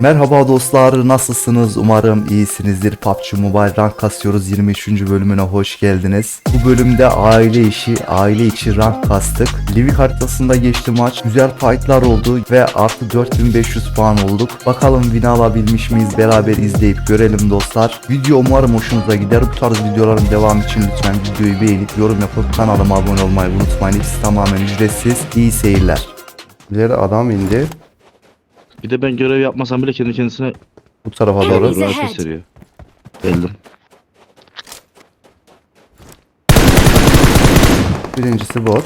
Merhaba dostlar nasılsınız umarım iyisinizdir PUBG Mobile rank kasıyoruz 23. bölümüne hoş geldiniz. Bu bölümde aile işi aile içi rank kastık. Livik haritasında geçti maç güzel fightlar oldu ve artı 4500 puan olduk. Bakalım win alabilmiş miyiz beraber izleyip görelim dostlar. Video umarım hoşunuza gider bu tarz videoların devamı için lütfen videoyu beğenip yorum yapıp kanalıma abone olmayı unutmayın. Hepsi tamamen ücretsiz. İyi seyirler. İleri adam indi Bir de ben görev yapmasam bile kendi kendisine bu tarafa doğru. Enemies ahead. gösteriyor. Geldim. Birincisi bot.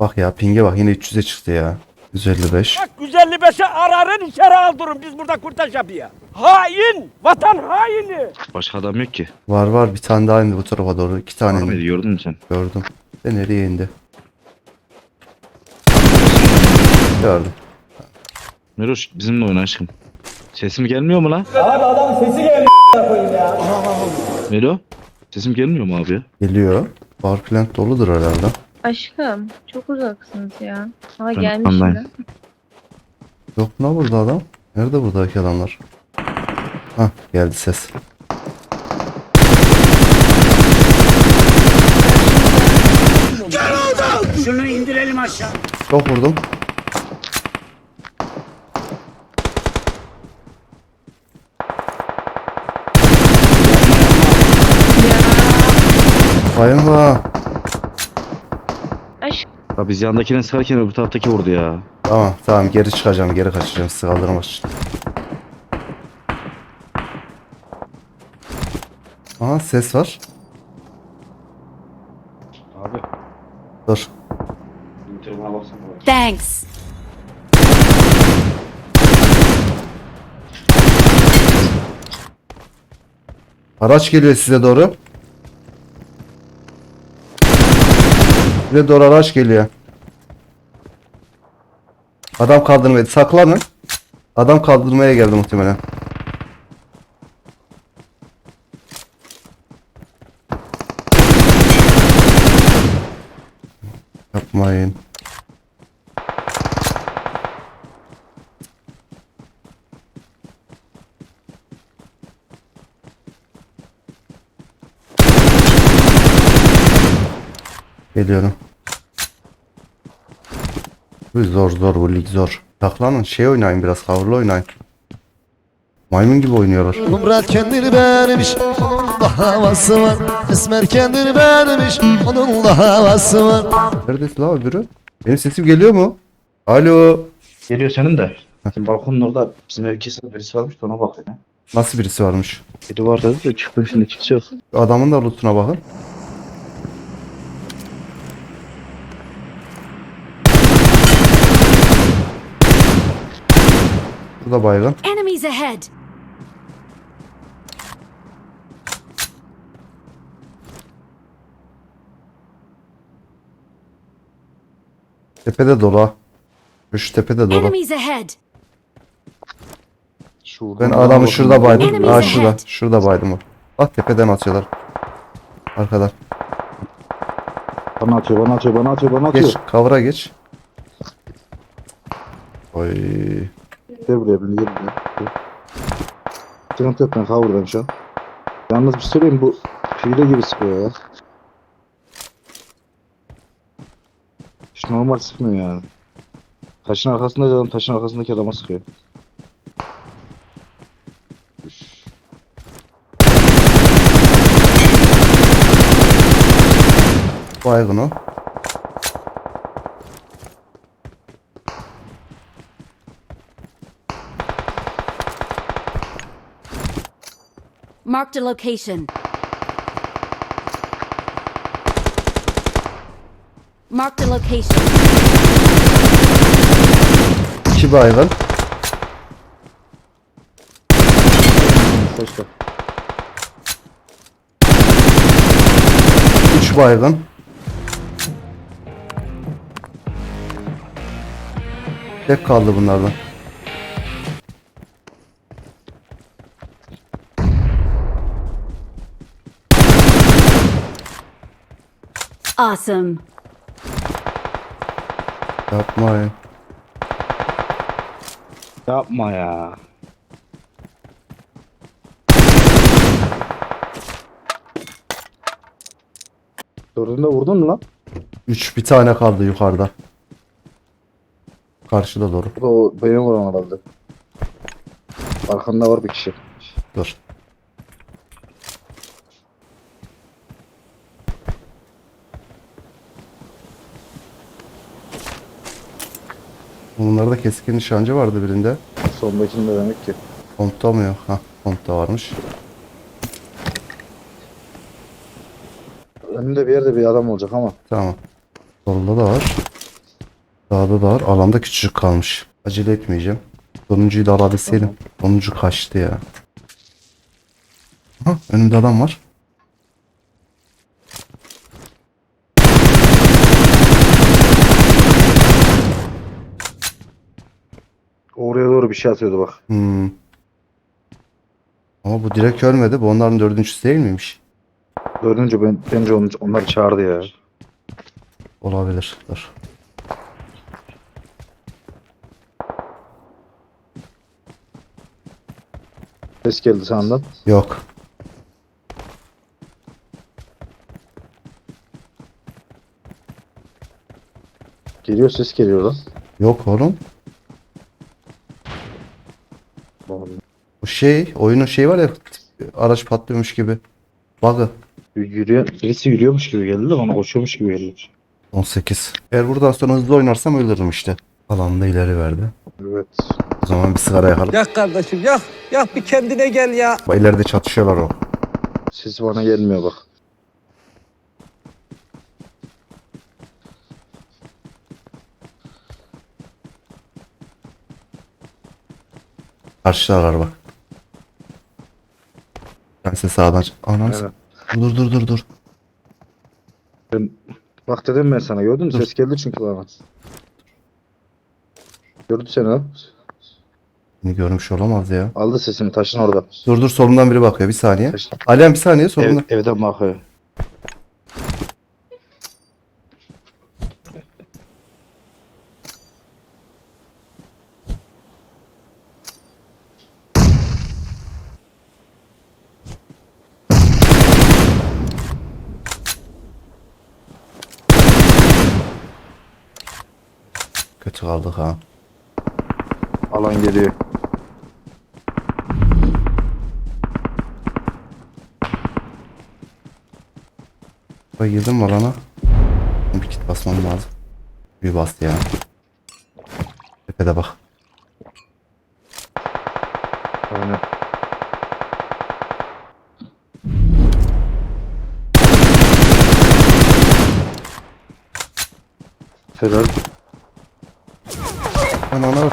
Bak ya pinge bak yine 300'e çıktı ya. 155. Bak 155'e ararın içeri aldırın biz burada kurtaş yapıyor. Hain! Vatan haini! Başka adam yok ki. Var var bir tane daha indi bu tarafa doğru. iki tane Var mıydı indi. gördün mü sen? Gördüm. De nereye indi? Gördüm. Meroş bizimle oyna aşkım. Sesim gelmiyor mu lan? Abi adamın sesi geliyor ya. Melo? Sesim gelmiyor mu abi ya? Geliyor. Plant doludur herhalde. Aşkım çok uzaksınız ya. Ha Ben gelmiş yine. Yok lan burada adam? Nerede buradaki adamlar? Hah geldi ses. Şunu indirelim aşağı. Çok vurdum. Bayılma. Aşk Ya biz yandakine sıkarken öbür taraftaki vurdu ya. Tamam tamam geri çıkacağım geri kaçacağım sizi kaldırmak için. Aha ses var. Abi. Dur. Telefona baksana. Thanks. Araç geliyor size doğru. Size doğru araç geliyor. Adam kaldırmaya saklanın. Adam kaldırmaya geldi muhtemelen. Yapmayın. Geliyorum. Bu zor zor bu lig zor. Saklanın şey oynayın biraz coverlı oynayın. Maymun gibi oynuyorlar. Murat kendini beğenmiş da havası var Esmer kendini beğenmiş Onun da havası var Neredesin la öbürü? Benim sesim geliyor mu? Alo. Geliyor senin de. Şimdi balkonun orada bizim ev kesin birisi varmış da ona bak ya. Nasıl birisi varmış? Biri var dedi de çıktı şimdi kimse yok. Adamın da lootuna bakın. Bu da baygın. Enemies ahead. Tepede dolu. Şu tepede dolu. Enemies ahead. Şu Ben adamı şurada baydım. Ha şurada. Şurada baydım o. Bak tepeden atıyorlar. Arkadan. Bana atıyor, bana atıyor, bana atıyor, bana atıyor. Geç. Kavra geç. Oy. Gel buraya beni gel buraya. Sıkıntı yok ben kavurdayım şu an. Yalnız bir şey söyleyeyim bu hile gibi sıkıyor ya. Normal sıkmıyor yani. Taşın arkasında adam taşın arkasındaki adama sıkıyor. Baygın o. Marked a location. Marked a location. İki baygın. Başka. Üç baygın. Tek kaldı bunlardan. Awesome. Yapma ya. Dördünü de vurdun mu lan? 3 bir tane kaldı yukarıda. Karşıda doğru. Bu da o benim vuran herhalde. Arkanda var bir kişi. Dur. Bunlarda keskin nişancı vardı birinde. Sondakinde demek ki. Kontta mı yok? Ha, kontta varmış. Önünde bir yerde bir adam olacak ama. Tamam. Solda da var. Sağda da var. Alanda küçücük kalmış. Acele etmeyeceğim. Sonuncuyu da alabilseydim. Sonuncu kaçtı ya. Ha, önümde adam var. Doğru bir şey atıyordu bak. Hmm. Ama bu direkt ölmedi. Bu onların dördüncüsü değil miymiş? Dördüncü ben, bence on, onlar çağırdı ya. Olabilir. Dur. Ses geldi sağından. Yok. Geliyor ses geliyor lan. Yok oğlum. Bu şey, oyunun şeyi var ya araç patlıyormuş gibi. Bug'ı. Yürüyor, birisi yürüyormuş gibi geldi de bana koşuyormuş gibi geldi. 18. Eğer buradan sonra hızlı oynarsam ölürüm işte. Alanda ileri verdi. Evet. O zaman bir sigara yakalım. Yak kardeşim yak. Yak bir kendine gel ya. Bak ileride çatışıyorlar o. Ses bana gelmiyor bak. Karşılarlar bak. Ben size sağdan... Anam. Evet. Dur dur dur dur. Bak dedim ben sana gördün mü? Ses geldi çünkü bana. Gördü seni ha. Beni görmüş olamaz ya. Aldı sesini taşın orada. Dur dur solumdan biri bakıyor bir saniye. Taş- Alem bir saniye Ev, solumdan. evden bakıyor. Kötü kaldık ha. Alan geliyor. Bak girdim mi alana? Bir kit basmam lazım. Bir bastı ya. Tepede bak. Aynen. Helal. Anana bak.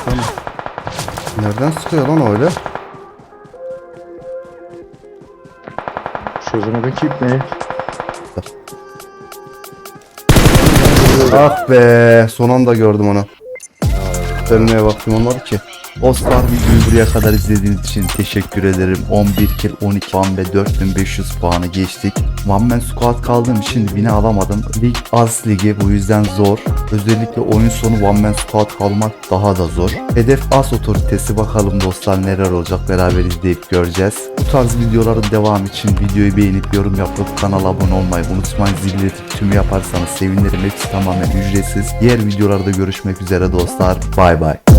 Nereden sıkıyor lan öyle? Çözemedim ki ne? Ah be son anda gördüm onu. Dönmeye vaktim olmadı ki. Oscar videoyu buraya kadar izlediğiniz için teşekkür ederim. 11 kill, 12 puan ve 4500 puanı geçtik. One Man Squad kaldığım için win'i alamadım. Lig az ligi bu yüzden zor. Özellikle oyun sonu One Man Squad kalmak daha da zor. Hedef az otoritesi bakalım dostlar neler olacak beraber izleyip göreceğiz. Bu tarz videoların devamı için videoyu beğenip yorum yapıp kanala abone olmayı unutmayın. Zil tip tümü yaparsanız sevinirim. Hepsi tamamen ücretsiz. Diğer videolarda görüşmek üzere dostlar. Bay bay. Bye.